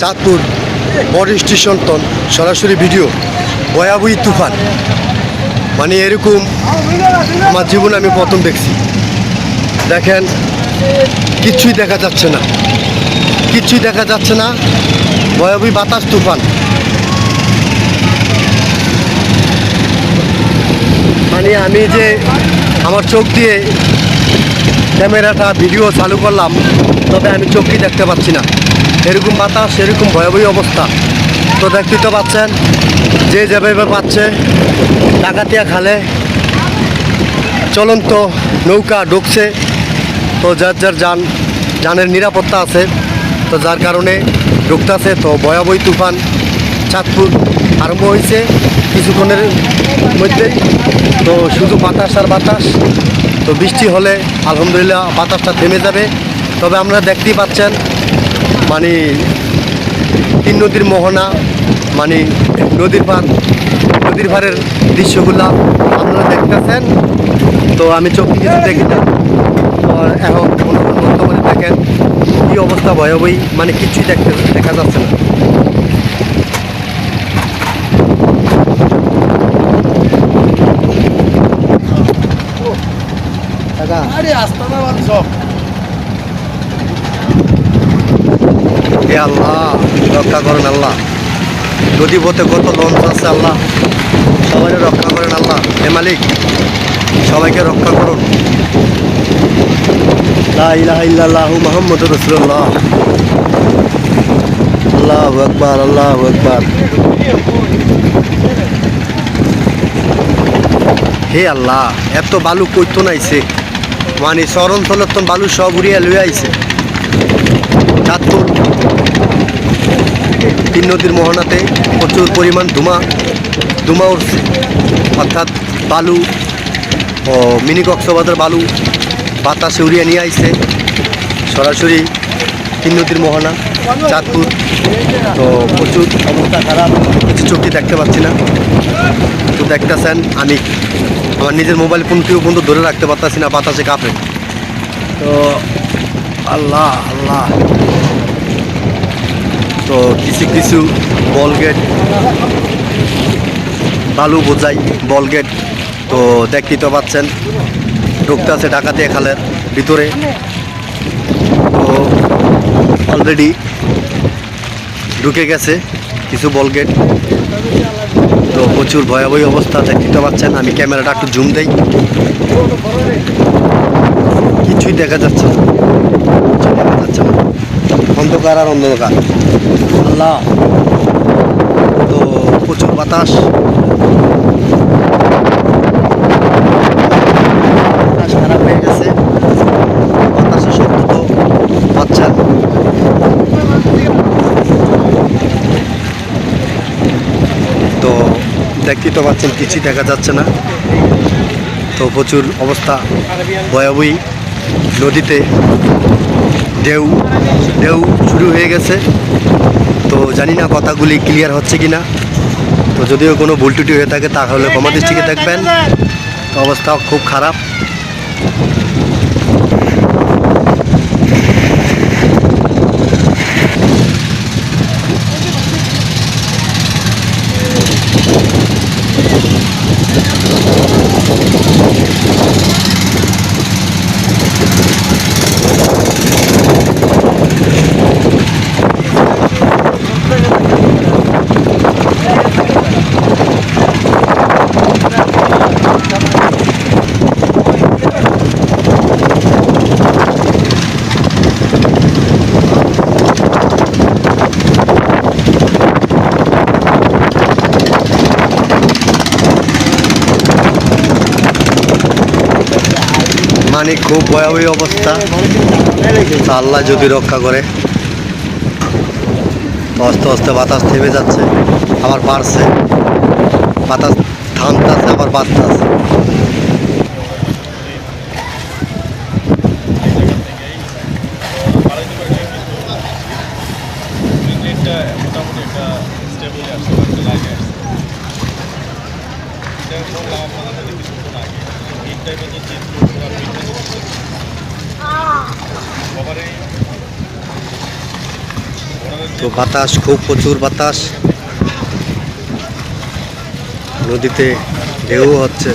চাঁদপুর বড় স্টেশন তন সরাসরি ভিডিও, ভয়াবহী তুফান। মানে এরকম আমার জীবনে আমি প্রথম দেখছি। দেখেন কিচ্ছুই দেখা যাচ্ছে না। কিচ্ছুই দেখা যাচ্ছে না। ভয়াবহী বাতাস, তুফান। মানে আমি যে আমার চোখ দিয়ে ক্যামেরাটা ভিডিও চালু করলাম, তবে আমি চোখই দেখতে পাচ্ছি না। এরকম বাতাস, এরকম ভয়াবহী অবস্থা। তো দেখতেই তো পাচ্ছেন, যে যেভাবে পাচ্ছে, ডাকাতিয়া খালে। চলন্ত নৌকা ঢুকছে, তো যার যার যান, যানের নিরাপত্তা আছে, তো যার কারণে ঢুকতেছে, তো ভয়াবহী তুফান চাঁদপুর আরম্ভ হয়েছে। কিছুক্ষণের মধ্যেই, তো শুধু বাতাস আর বাতাস। তো বৃষ্টি হলে আলহামদুলিল্লাহ বাতাসটা থেমে যাবে। তবে আমরা দেখতেই পাচ্ছেন মানে তিন নদীর মোহনা মানে নদীর পার, নদীর পাড়ের দৃশ্যগুলো আপনারা দেখতেছেন। তো আমি চোখে কিছু দেখি না তো এখন বর্তমানে দেখেন, কী অবস্থা ভয়াবহী মানে কিছুই দেখতে দেখা যাচ্ছে না। দাদা আরে আস্তানা বাড়ি সব হে আল্লাহ রক্ষা করেন আল্লাহ। নদী পথে কত লঞ্চ আছে আল্লাহ সবাই রক্ষা করেন আল্লাহ। হে মালিক সবাইকে রক্ষা করুন। লা ইলাহা ইল্লাল্লাহু মুহাম্মাদুর রাসূলুল্লাহ। আল্লাহু আকবার আল্লাহু আকবার। হে আল্লাহ এত বালু কইতো নাইছে। মানে চরণ তলতন বালু সব উড়িয়া লইয়া আইছে। চাঁদপুর। তিন নদীর মোহনাতে প্রচুর পরিমাণ ধুমা ধুমা উঠছে অর্থাৎ বালু ও মিনি কক্সবাজার বালু বাতাসে উড়িয়ে নিয়ে আইছে। সরাসরি তিন নদীর মোহনা, চাঁদপুর। তো প্রচুর অবস্থা খারাপ, কিছু চোখে দেখতে পাচ্ছি না। তো দেখতেছেন আমি। আমার নিজের মোবাইল ফোন ফোনটিও কিন্তু ধরে রাখতে পারতাছি না, বাতাসে কাঁপে। তো আল্লাহ আল্লাহ। তো কিছু কিছু বল গেট বালু বোঝাই বল গেট তো দেখতেই তো পাচ্ছেন, ঢুকতে আছে ডাকাতিয়া খালের ভিতরে। তো অলরেডি ঢুকে গেছে। কিছু বল গেট। তো প্রচুর ভয়াবহ অবস্থা দেখতে পাচ্ছেন আমি ক্যামেরাটা একটু জুম দেই। কিছুই দেখা যাচ্ছে না। কিছুই দেখা যাচ্ছে না। অন্ধকার আর অন্ধকার। আল্লাহ। তো প্রচুর বাতাস খারাপ হয়ে গেছে বাতাসের শব্দ তো পাচ্ছেন তো দেখতেই তো পাচ্ছেন, কিছুই দেখা যাচ্ছে না। তো প্রচুর অবস্থা, ভয়াবহী নদীতে। ঢেউ ঢেউ শুরু হয়ে গেছে। তো জানি না কথাগুলি ক্লিয়ার হচ্ছে কি না তো যদিও কোনো ভুল টুটি হয়ে থাকে, তাহলে কমা দৃষ্টিকে দেখবেন। তো অবস্থা খুব খারাপ। মানে খুব ভয়াবহী অবস্থা। আল্লাহ যদি রক্ষা করে। আস্তে আস্তে বাতাস থেমে যাচ্ছে। আবার বাড়ছে। বাতাস থামতেছে, আবার বাড়তেছে। তো বাতাস, খুব প্রচুর বাতাস। নদীতে ঢেউ হচ্ছে।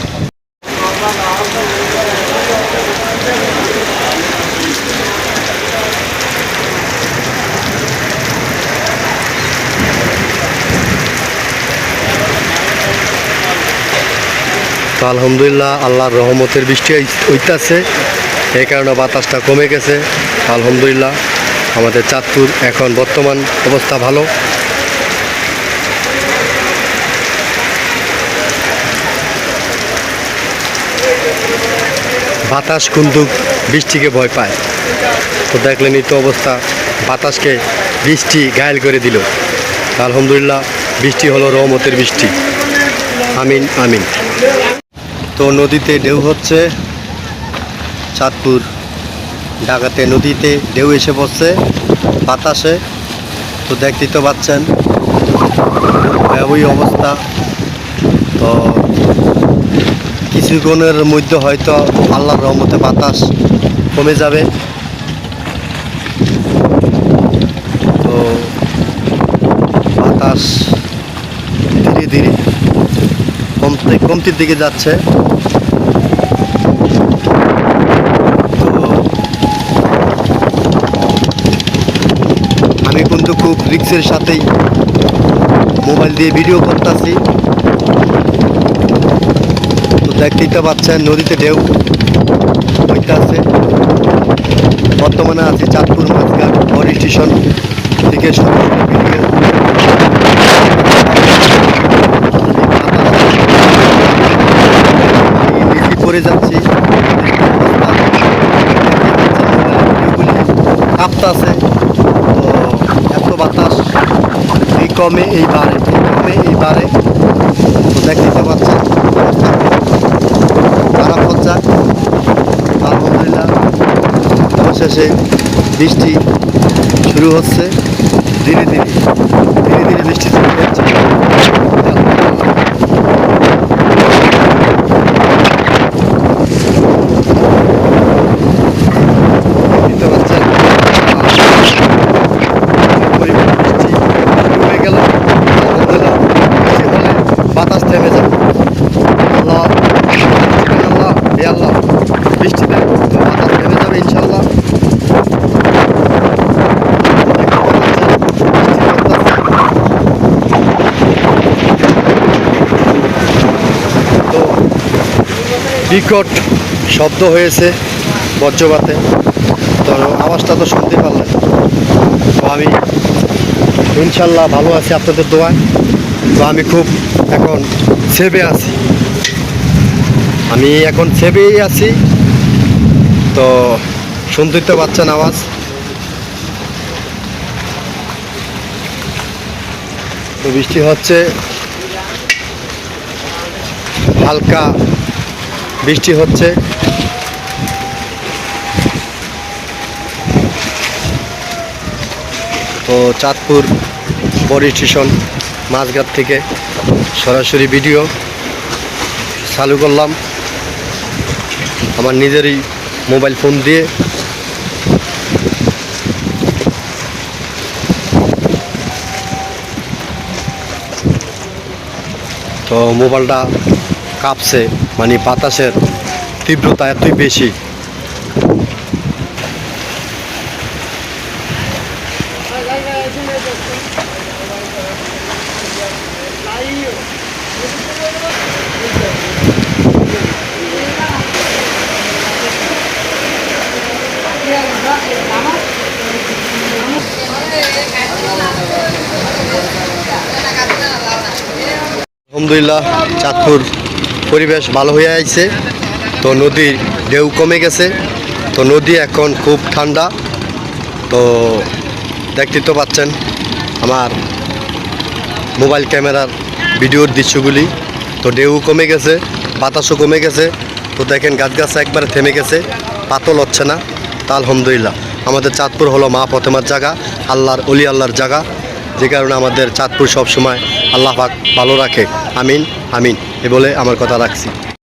আলহামদুলিল্লাহ, আল্লাহর রহমতের বৃষ্টি হইতাছে। এই কারণে বাতাসটা কমে গেছে। আলহামদুলিল্লাহ। আমাদের চাঁদপুর এখন বর্তমান অবস্থা ভালো। বাতাস, কুন্দুক, বৃষ্টিকে ভয় পায়। তো দেখলেনই তো অবস্থা, বাতাসকে বৃষ্টি ঘায়ল করে দিল। আলহামদুলিল্লাহ, বৃষ্টি হলো রহমতের বৃষ্টি। আমিন আমিন। তো নদীতে ঢেউ হচ্ছে, চাঁদপুর ঢাকাতে নদীতে ঢেউ এসে পড়ছে, বাতাসে। তো দেখতেই তো পাচ্ছেন, ভয়াবহী অবস্থা। তো কিছুক্ষণের মধ্যে হয়তো আল্লাহর রহমতে বাতাস কমে যাবে। তো বাতাস ধীরে ধীরে কমতে কমতির দিকে যাচ্ছে। আমি কিন্তু খুব রিক্সের সাথেই মোবাইল দিয়ে ভিডিও করতেছি। তো দেখতেই তো পাচ্ছেন, নদীতে ঢেউ হইতে আছে বর্তমানে আছি চাঁদপুর মাছঘাট বড় স্টেশন থেকে সরাসরি ভিডিও আমি নিচে পড়ে যাচ্ছি কাঁপতে আছে তো এত বাতাস কমে এই বাড়ে ক্রমে এই তো দেখতে পাচ্ছেন খারাপ হচ্ছে আলহামদুলিল্লাহ, অবশেষে বৃষ্টি শুরু হচ্ছে। ধীরে ধীরে বৃষ্টি শুরু হচ্ছে বুঝতে পারছেন পরিমাণ বৃষ্টি শুরু হয়ে গেল আলহামদুলিল্লাহ বৃষ্টি হলে বাতাস থেমে যাবে আল্লাহ আল্লাহ হে আল্লাহ বৃষ্টি দেয় তো বাতাস থেমে যাবে ইনশাল্লাহ তো বিকট শব্দ হয়েছে বজ্রপাতে। তো আওয়াজটা তো শুনতে পারলেন। তো আমি, ইনশাল্লাহ ভালো আছি আপনাদের দোয়ায়। তো আমি খুব এখন সেভে আছি। আমি এখন সেভেই আছি। তো শুনতেই তো পাচ্ছেন আওয়াজ। তো বৃষ্টি হচ্ছে। হালকা বৃষ্টি হচ্ছে। তো চাঁদপুর বড় স্টেশন, মাঝঘাট থেকে সরাসরি ভিডিও চালু করলাম। আমার নিজেরই মোবাইল ফোন দিয়ে। তো মোবাইলটা কাঁপছে। মানে বাতাসের তীব্রতা এতই বেশি। আলহামদুলিল্লাহ চাঁদপুর পরিবেশ ভালো হয়ে আছে তো নদীর ঢেউ কমে গেছে। তো নদী এখন খুব ঠান্ডা। তো দেখতে তো পাচ্ছেন আমার মোবাইল ক্যামেরার ভিডিওর দৃশ্যগুলি। তো ঢেউ কমে গেছে, বাতাসও কমে গেছে। তো দেখেন গাছ গাছ একবারে থেমে গেছে, পাতল হচ্ছে না। তা আলহামদুলিল্লাহ। আমাদের চাঁদপুর হলো মা ফতেমার জায়গা, আল্লাহর অলি আল্লাহর জায়গা। যে কারণে আমাদের চাঁদপুর সবসময় আল্লাহ ভালো রাখে। আমিন আমিন। এ বলে আমার কথা রাখছি।